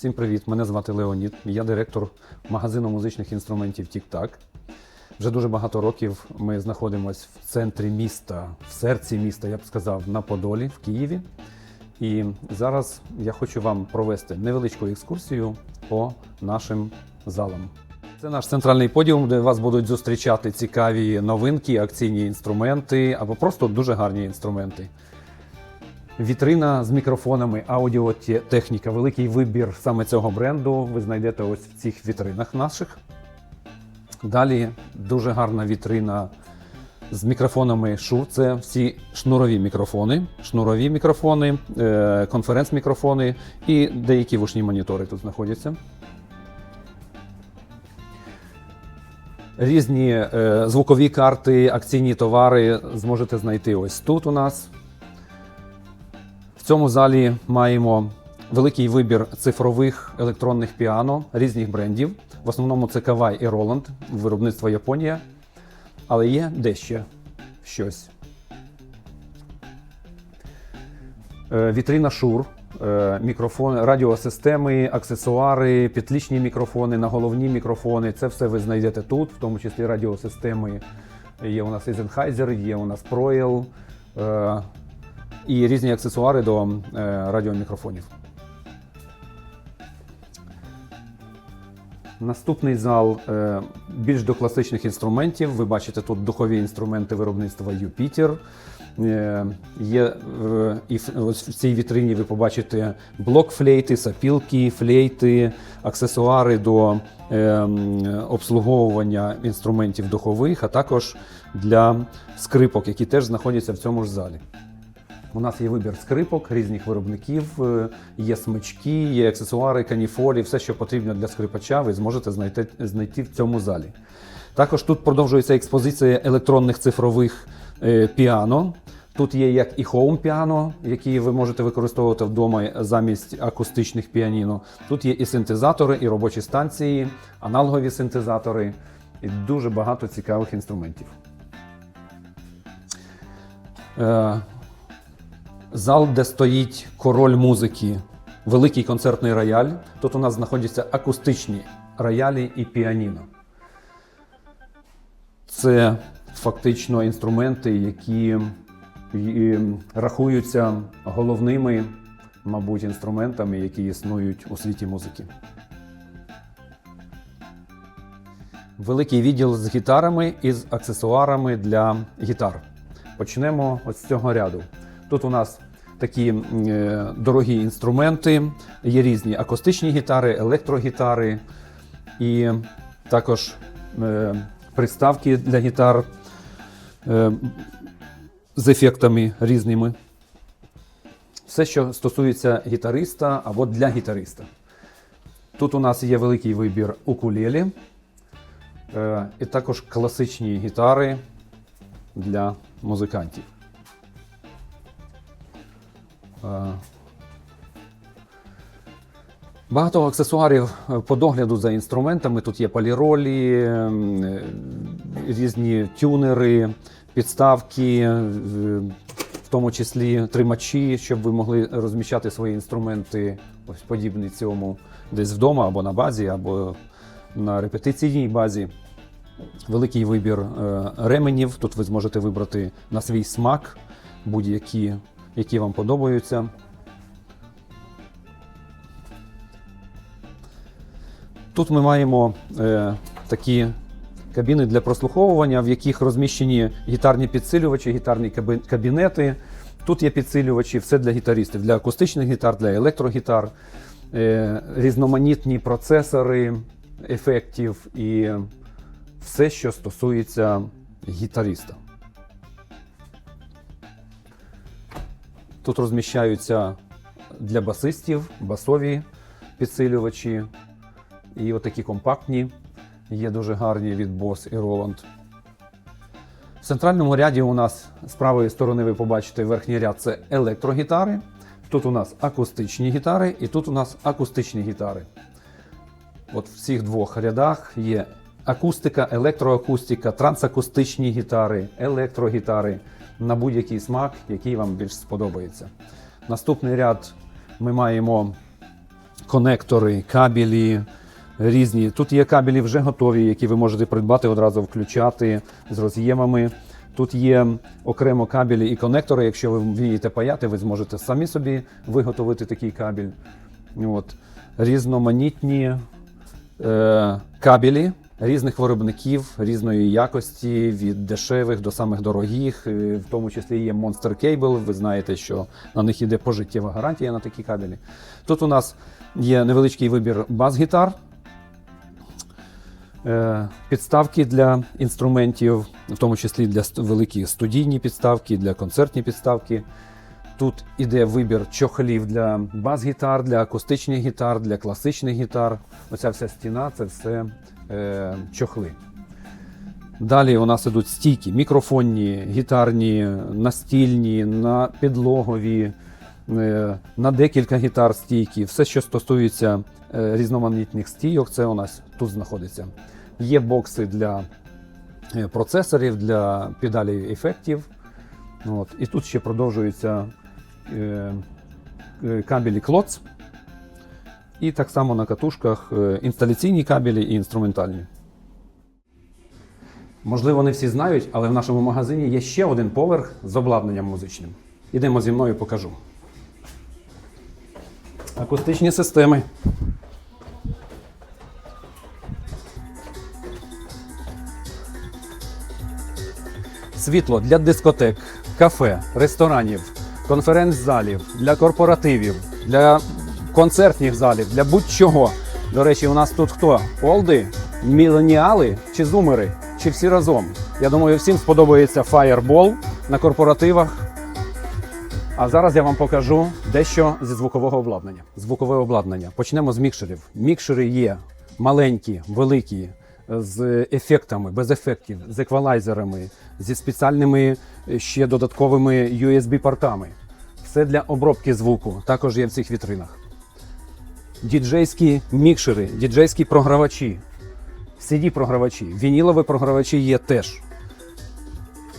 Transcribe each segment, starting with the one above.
Всім привіт! Мене звати Леонід. Я директор магазину музичних інструментів Тік-Так. Вже дуже багато років ми знаходимося в центрі міста, в серці міста, я б сказав, на Подолі в Києві. І зараз я хочу вам провести невеличку екскурсію по нашим залам. Це наш центральний подіум, де вас будуть зустрічати цікаві новинки, акційні інструменти або просто дуже гарні інструменти. Вітрина з мікрофонами, аудіотехніка, великий вибір саме цього бренду ви знайдете ось в цих вітринах наших. Далі дуже гарна вітрина з мікрофонами Shure. Це всі шнурові мікрофони, шнурові мікрофони, е, конференц-мікрофони і деякі вушні монітори тут знаходяться. Різні е, звукові карти, акційні товари зможете знайти ось тут у нас. Цьому залі маємо великий вибір цифрових електронних піано різних брендів. В основному це Kawai і Roland, виробництво Японія. Але є дещо щось. Е, Вітрина Shure, е, мікрофони, радіосистеми, аксесуари, підлічні мікрофони, наголовні мікрофони. Це все ви знайдете тут, в тому числі радіосистеми. Є у нас і Sennheiser, є у нас е, і різні аксесуари до е, радіомікрофонів. Наступний зал е, більш до класичних інструментів. Ви бачите тут духові інструменти виробництва Юпітер. Е, Є і в- цій вітрині ви побачите блок флейти, сапілки, флейти, аксесуари до е, обслуговування інструментів духових, а також для скрипок, які теж знаходяться в цьому ж залі. У нас є вибір скрипок різних виробників, е, є смички, є аксесуари, каніфолі, все, що потрібно для скрипача, ви зможете знайти, знайти в цьому залі. Також тут продовжується експозиція електронних цифрових е, піано. Тут є як і хоум піано, які ви можете використовувати вдома замість акустичних піаніно. Тут є і синтезатори, і робочі станції, аналогові синтезатори, і дуже багато цікавих інструментів. Зал, де стоїть король музики, великий концертний рояль. Тут у нас знаходяться акустичні роялі і піаніно. Це фактично інструменти, які рахуються головними, мабуть, інструментами, які існують у світі музики. Великий відділ з гітарами і з аксесуарами для гітар. Почнемо ось з цього ряду. Тут у нас такі е, дорогі інструменти, є різні акустичні гітари, електрогітари і також е, приставки для гітар е, з ефектами різними. Все, що стосується гітариста або для гітариста. Тут у нас є великий вибір укулелі, і також класичні гітари для музикантів. Багато аксесуарів е, по догляду за інструментами. Тут є поліролі, ем, е, різні тюнери, підставки, е, в тому числі тримачі, щоб ви могли розміщати свої інструменти, ось подібні цьому, десь вдома або на базі, або на репетиційній базі. Великий вибір ременів. Тут ви зможете вибрати на свій смак будь-які, які вам подобаються. Тут ми маємо е, такі кабіни для прослуховування, в яких розміщені гітарні підсилювачі, гітарні кабінети. Тут є підсилювачі, все для гітаристів, для акустичних гітар, для електрогітар, е, різноманітні процесори ефектів і все, що стосується гітариста. Тут розміщаються для басистів басові підсилювачі, і отакі компактні, є дуже гарні від Boss і Roland. В центральному ряді у нас з правої сторони ви побачите верхній ряд це електрогітари. Тут у нас акустичні гітари, і тут у нас акустичні гітари. От в цих двох рядах є акустика, електроакустика, трансакустичні гітари, електрогітари на будь-який смак, який вам більш сподобається. Наступний ряд ми маємо конектори, кабелі різні. Тут є кабелі вже готові, які ви можете придбати одразу включати з роз'ємами. Тут є окремо кабелі і конектори. Якщо ви вмієте паяти, ви зможете самі собі виготовити такий кабель. От. Різноманітні е, кабелі різних виробників, різної якості, від дешевих до самих дорогих. Е, В тому числі є Monster Cable. Ви знаєте, що на них йде пожиттєва гарантія на такі кабелі. Тут у нас є невеличкий вибір бас-гітар. Е, Підставки для інструментів, в тому числі для великі студійні підставки, для концертні підставки. Тут іде вибір чохлів для бас-гітар, для акустичних гітар, для класичних гітар. Оця вся стіна це все е, чохли. Далі у нас ідуть стійки, мікрофонні, гітарні, настільні, на підлогові, е, на декілька гітар стійки. Все, що стосується е, різноманітних стійок, це у нас тут знаходиться. Є бокси для процесорів, для педалей ефектів. От. І тут ще продовжуються кабелі клоц. І так само на катушках е, інсталяційні кабелі і інструментальні. Можливо, не всі знають, але в нашому магазині є ще один поверх з обладнанням музичним. Ідемо зі мною покажу. Акустичні системи. Світло для дискотек, кафе, ресторанів, конференц-залів, для корпоративів, для концертних залів, для будь-чого. До речі, у нас тут хто? Олди, міленіали чи зумери, чи всі разом. Я думаю, всім сподобається Fireball на корпоративах. А зараз я вам покажу дещо зі звукового обладнання. Звукове обладнання. Почнемо з мікшерів. Мікшери є маленькі, великі, з ефектами, без ефектів, з еквалайзерами, зі спеціальними е, ще додатковими USB-портами. Все для обробки звуку. Також є в цих вітринах. Діджейські мікшери, діджейські програвачі, CD-програвачі, вінілові програвачі є теж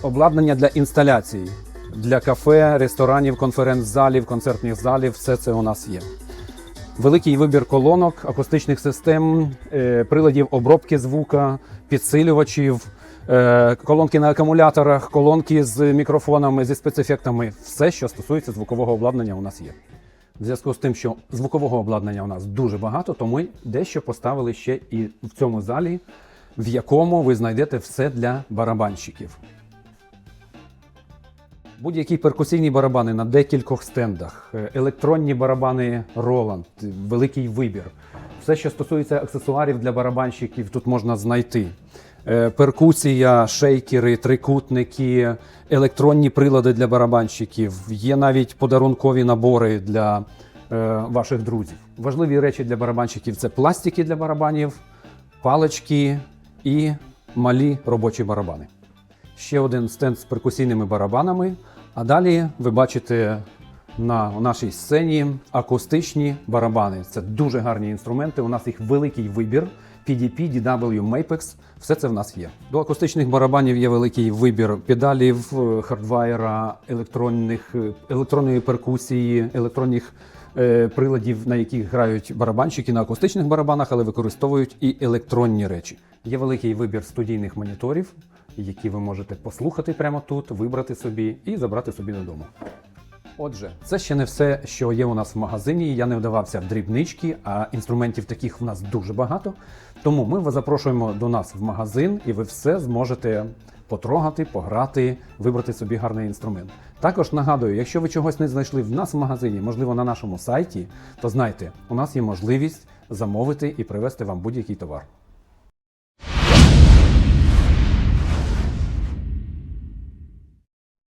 обладнання для інсталяцій, для кафе, ресторанів, конференц-залів, концертних залів все це у нас є. Великий вибір колонок, акустичних систем, е, приладів обробки звука, підсилювачів, е, колонки на акумуляторах, колонки з мікрофонами, зі спецефектами. Все, що стосується звукового обладнання, у нас є. В зв'язку з тим, що звукового обладнання у нас дуже багато, то ми дещо поставили ще і в цьому залі, в якому ви знайдете все для барабанщиків. Будь-які перкусійні барабани на декількох стендах, е, електронні барабани е, великий вибір. Все, що стосується аксесуарів для барабанщиків, тут можна знайти. Е, Перкусія, шейкери, трикутники, електронні прилади для барабанщиків. Є навіть подарункові набори для е, ваших друзів. Важливі речі для барабанщиків це пластики для барабанів, палички і малі робочі барабани ще один стенд з перкусійними барабанами. А далі ви бачите на нашій сцені акустичні барабани. Це дуже гарні інструменти. У нас їх великий вибір. PDP, DW, Mapex, все це в нас є. До акустичних барабанів є великий вибір педалів, е, хардвайера, електронних, е, електронної перкусії, електронних е, приладів, на яких грають барабанщики на акустичних барабанах, але використовують і електронні речі. Є великий вибір студійних моніторів, які ви можете послухати прямо тут, вибрати собі і забрати собі додому. Отже, це ще не все, що є у нас в магазині. Я не вдавався в дрібнички, а інструментів таких в нас дуже багато. Тому ми вас запрошуємо до нас в магазин, і ви все зможете потрогати, пограти, вибрати собі гарний інструмент. Також нагадую, якщо ви чогось не знайшли в нас в магазині, можливо, на нашому сайті, то знайте, у нас є можливість замовити і привезти вам будь-який товар.